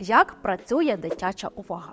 як працює дитяча увага.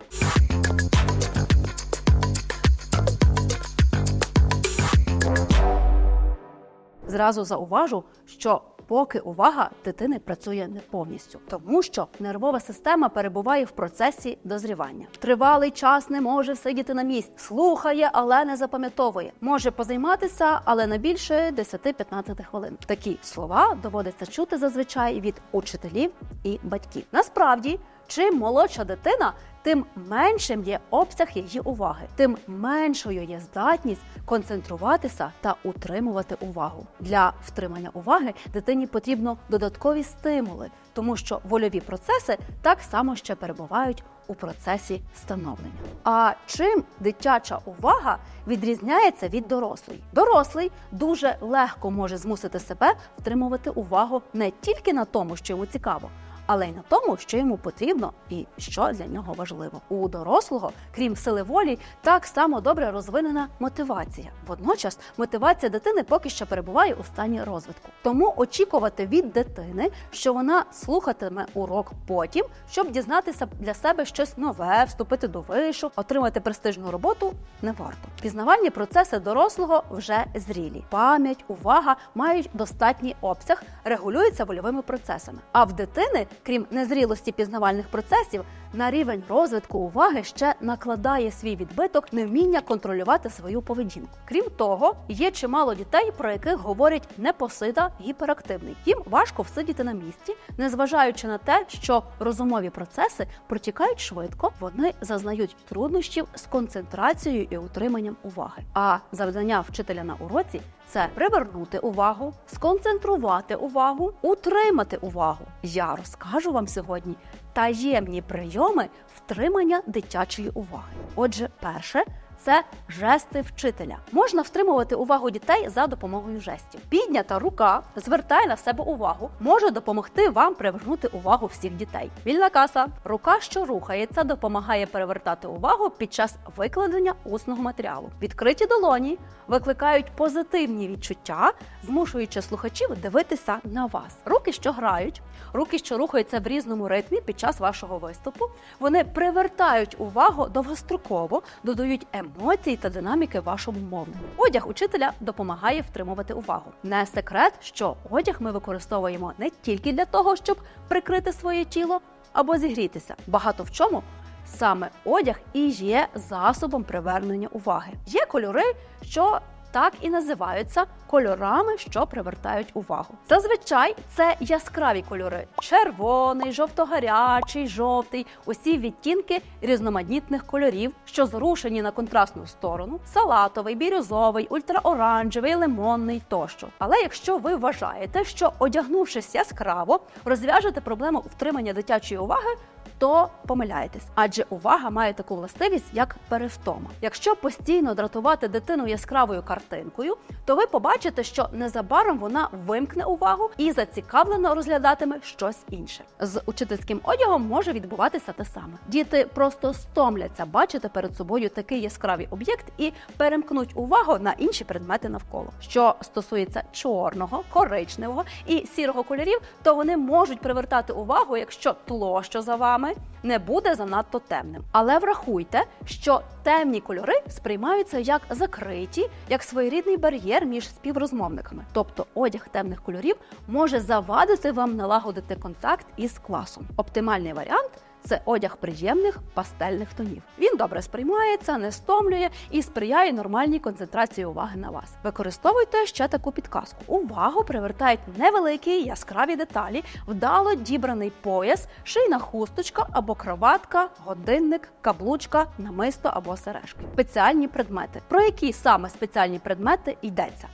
Зразу зауважу, що поки увага дитини працює не повністю, тому що нервова система перебуває в процесі дозрівання. Тривалий час не може сидіти на місці, слухає, але не запам'ятовує. Може позайматися, але не більше 10-15 хвилин. Такі слова доводиться чути зазвичай від учителів і батьків. Насправді, чим молодша дитина, тим меншим є обсяг її уваги, тим меншою є здатність концентруватися та утримувати увагу. Для втримання уваги дитині потрібно додаткові стимули, тому що вольові процеси так само ще перебувають у процесі становлення. А чим дитяча увага відрізняється від дорослої? Дорослий дуже легко може змусити себе втримувати увагу не тільки на тому, що йому цікаво але й на тому, що йому потрібно і що для нього важливо. У дорослого, крім сили волі, так само добре розвинена мотивація. Водночас мотивація дитини поки що перебуває у стані розвитку. Тому очікувати від дитини, що вона слухатиме урок потім, щоб дізнатися для себе щось нове, вступити до вишу, отримати престижну роботу, не варто. Пізнавальні процеси дорослого вже зрілі. Пам'ять, увага мають достатній обсяг, регулюються вольовими процесами. А в дитини крім незрілості пізнавальних процесів, на рівень розвитку уваги ще накладає свій відбиток невміння контролювати свою поведінку. Крім того, є чимало дітей, про яких говорять непосида гіперактивний. Їм важко всидіти на місці, незважаючи на те, що розумові процеси протікають швидко, вони зазнають труднощів з концентрацією і утриманням уваги. А завдання вчителя на уроці це привернути увагу, сконцентрувати увагу, утримати увагу. Я розкажу вам сьогодні таємні прийоми втримання дитячої уваги. Отже, перше. Це жести вчителя. Можна втримувати увагу дітей за допомогою жестів. Піднята рука звертає на себе увагу, може допомогти вам привернути увагу всіх дітей. Вільна каса, рука, що рухається, допомагає перевертати увагу під час викладення усного матеріалу. Відкриті долоні викликають позитивні відчуття, змушуючи слухачів дивитися на вас. Руки, що грають, руки, що рухаються в різному ритмі під час вашого виступу, вони привертають увагу довгостроково, додають емоцій та динаміки вашому мовленню. Одяг учителя допомагає втримувати увагу. Не секрет, що одяг ми використовуємо не тільки для того, щоб прикрити своє тіло або зігрітися. Багато в чому саме одяг і є засобом привернення уваги. Є кольори, що так і називаються кольорами, що привертають увагу. Зазвичай це яскраві кольори: червоний, жовто-гарячий, жовтий, усі відтінки різноманітних кольорів, що зрушені на контрастну сторону: салатовий, бірюзовий, ультраоранжевий, лимонний тощо. Але якщо ви вважаєте, що одягнувшись яскраво, розв'яжете проблему втримання дитячої уваги. То помиляєтесь, адже увага має таку властивість, як перевтома. Якщо постійно дратувати дитину яскравою картинкою, то ви побачите, що незабаром вона вимкне увагу і зацікавлено розглядатиме щось інше. З учительським одягом може відбуватися те саме. Діти просто стомляться бачити перед собою такий яскравий об'єкт і перемкнуть увагу на інші предмети навколо. Що стосується чорного, коричневого і сірого кольорів, то вони можуть привертати увагу, якщо тло, що за вами не буде занадто темним. Але врахуйте, що темні кольори сприймаються як закриті, як своєрідний бар'єр між співрозмовниками. Тобто одяг темних кольорів може завадити вам налагодити контакт із класом. Оптимальний варіант. Це одяг приємних пастельних тонів. Він добре сприймається, не стомлює і сприяє нормальній концентрації уваги на вас. Використовуйте ще таку підказку. Увагу привертають невеликі яскраві деталі, вдало дібраний пояс, шийна хусточка або кроватка, годинник, каблучка, намисто або сережки. Спеціальні предмети. Про які саме спеціальні предмети йдеться?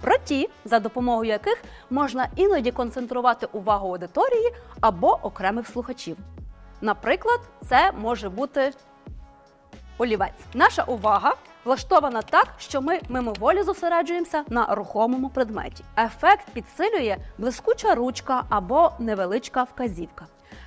Про ті, за допомогою яких можна іноді концентрувати увагу аудиторії або окремих слухачів. Наприклад, це може бути олівець. Наша увага влаштована так, що ми мимоволі зосереджуємося на рухомому предметі. Ефект підсилює блискуча ручка або невеличка вказівка.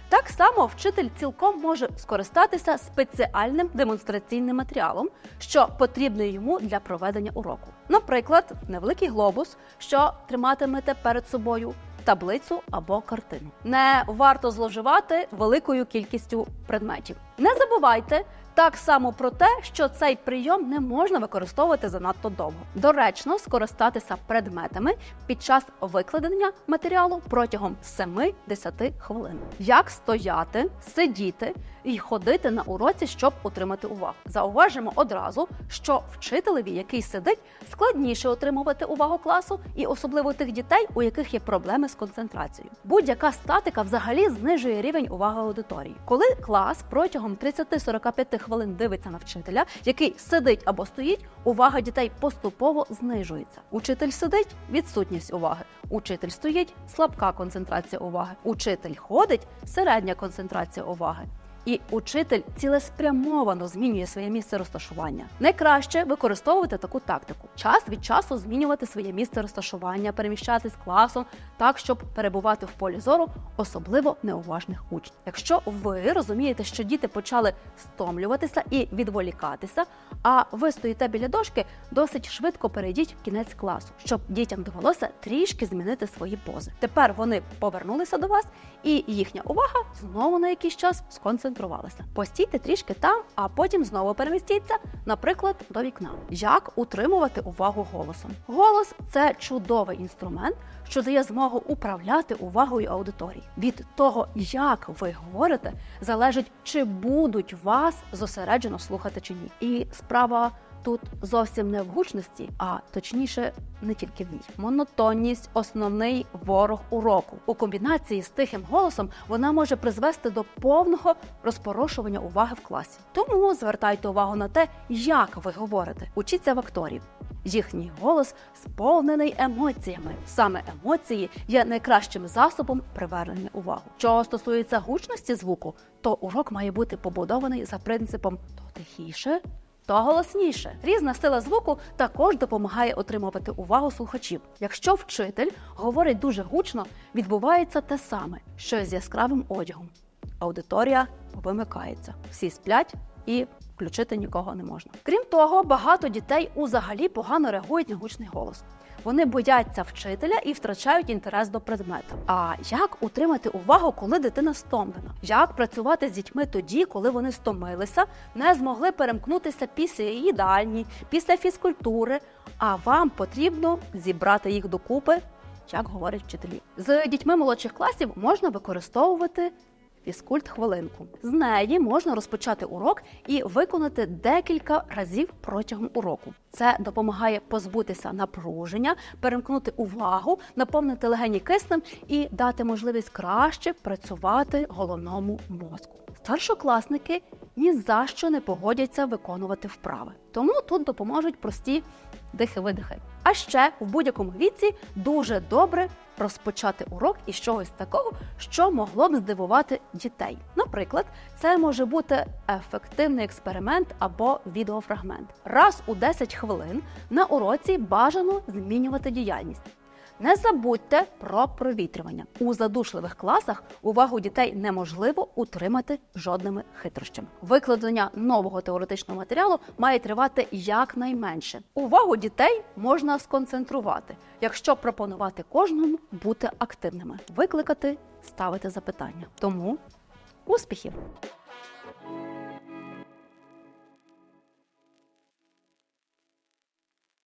Так само вчитель цілком може скористатися спеціальним демонстраційним матеріалом, що потрібний йому для проведення уроку. Наприклад, невеликий глобус, що триматимете перед собою, таблицю або картину. Не варто зловживати великою кількістю предметів. Не забувайте так само про те, що цей прийом не можна використовувати занадто довго. Доречно скористатися предметами під час викладення матеріалу протягом 7-10 хвилин. Як стояти, сидіти і ходити на уроці, щоб отримати увагу. Зауважимо одразу, що вчителеві, який сидить, складніше отримувати увагу класу, і особливо тих дітей, у яких є проблеми з концентрацією. Будь-яка статика взагалі знижує рівень уваги аудиторії. Коли клас протягом 30-45 хвилин дивиться на вчителя, який сидить або стоїть, увага дітей поступово знижується. Учитель сидить відсутність уваги. Учитель стоїть слабка концентрація уваги. Учитель ходить середня концентрація уваги. І учитель цілеспрямовано змінює своє місце розташування. Найкраще використовувати таку тактику: час від часу змінювати своє місце розташування, переміщатись класом так, щоб перебувати в полі зору особливо неуважних учнів. Якщо ви розумієте, що діти почали стомлюватися і відволікатися, а ви стоїте біля дошки, досить швидко перейдіть в кінець класу, щоб дітям довелося трішки змінити свої пози. Тепер вони повернулися до вас, і їхня увага знову на якийсь час сконцентрувалася. Постійте трішки там, а потім знову перемістіться, наприклад, до вікна. Як утримувати увагу голосом? Голос це чудовий інструмент, що дає змогу управляти увагою аудиторії. Від того, як ви говорите, залежить, чи будуть вас зосереджено слухати чи ні. І справа тут зовсім не в гучності, а точніше, не тільки в ній. Монотонність основний ворог уроку. У комбінації з тихим голосом вона може призвести до повного розпорошування уваги в класі. Тому звертайте увагу на те, як ви говорите. Учіться в акторів. Їхній голос сповнений емоціями. Саме емоції є найкращим засобом привернення уваги. Що стосується гучності звуку, то урок має бути побудований за принципом то тихіше, то голосніше. Різна сила звуку також допомагає отримувати увагу слухачів. Якщо вчитель говорить дуже гучно, відбувається те саме, що з яскравим одягом. Аудиторія вимикається, всі сплять і включити нікого не можна. Крім того, багато дітей узагалі погано реагують на гучний голос. Вони бояться вчителя і втрачають інтерес до предмета. А як утримати увагу, коли дитина стомлена? Як працювати з дітьми тоді, коли вони стомилися, не змогли перемкнутися після їдальні, після фізкультури? А вам потрібно зібрати їх докупи, як говорять вчителі. З дітьми молодших класів можна використовувати фізкульт хвилинку. З неї можна розпочати урок і виконати декілька разів протягом уроку. Це допомагає позбутися напруження, перемкнути увагу, наповнити легені киснем і дати можливість краще працювати головному мозку. Старшокласники ні за що не погодяться виконувати вправи, тому тут допоможуть прості дихи-видихи. А ще в будь-якому віці дуже добре розпочати урок із чогось такого, що могло б здивувати дітей. Наприклад, це може бути ефективний експеримент або відеофрагмент. Раз у 10 хвилин на уроці бажано змінювати діяльність. Не забудьте про провітрювання. У задушливих класах увагу дітей неможливо утримати жодними хитрощами. Викладення нового теоретичного матеріалу має тривати якнайменше. Увагу дітей можна сконцентрувати, якщо пропонувати кожному бути активними, викликати, ставити запитання. Тому успіхів!